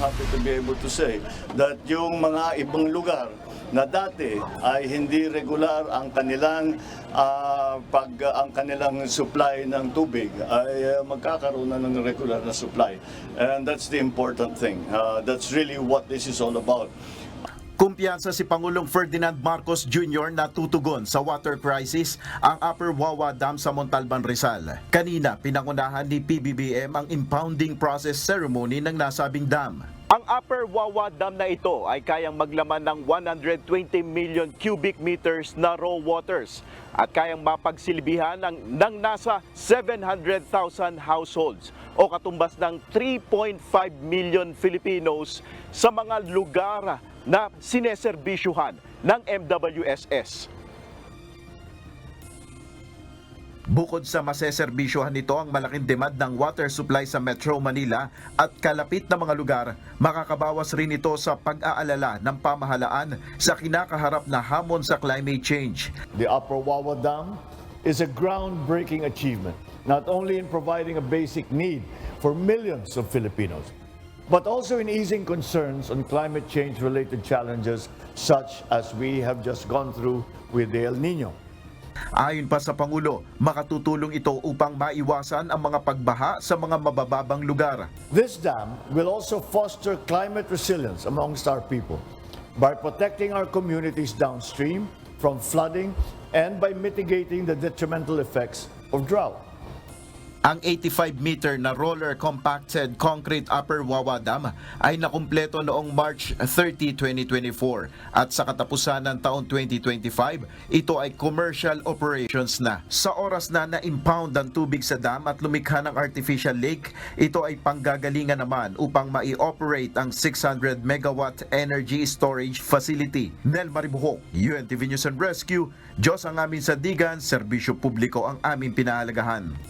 happy to be able to say that yung mga ibang lugar na dati ay hindi regular ang kanilang ah, pag ang kanilang supply ng tubig ay ah, magkakaroon na ng regular na supply. And that's the important thing. Ah, that's really what this is all about. Kumpiyansa si Pangulong Ferdinand Marcos Jr. na tutugon sa water crisis ang Upper Wawa Dam sa Montalban, Rizal. Kanina, pinangunahan ni PBBM ang impounding process ceremony ng nasabing dam. Ang Upper Wawa Dam na ito ay kayang maglaman ng 120 million cubic meters na raw waters at kayang mapagsilbihan ng, ng nasa 700,000 households o katumbas ng 3.5 million Filipinos sa mga lugar na sineserbisyuhan ng MWSS. Bukod sa maseserbisyohan nito ang malaking demand ng water supply sa Metro Manila at kalapit na mga lugar, makakabawas rin ito sa pag-aalala ng pamahalaan sa kinakaharap na hamon sa climate change. The Upper Wawa Dam is a groundbreaking achievement, not only in providing a basic need for millions of Filipinos, but also in easing concerns on climate change related challenges such as we have just gone through with the El Nino. Ayon pa sa Pangulo, makatutulong ito upang maiwasan ang mga pagbaha sa mga mabababang lugar. This dam will also foster climate resilience amongst our people by protecting our communities downstream from flooding and by mitigating the detrimental effects of drought. Ang 85-meter na roller compacted concrete Upper Wawa Dam ay nakumpleto noong March 30, 2024 at sa katapusan ng taon 2025, ito ay commercial operations na. Sa oras na na-impound ang tubig sa dam at lumikha ng artificial lake, ito ay panggagalingan naman upang mai-operate ang 600 megawatt energy storage facility. Nel Maribuhok, UNTV News and Rescue, Diyos ang aming sandigan, serbisyo publiko ang aming pinahalagahan.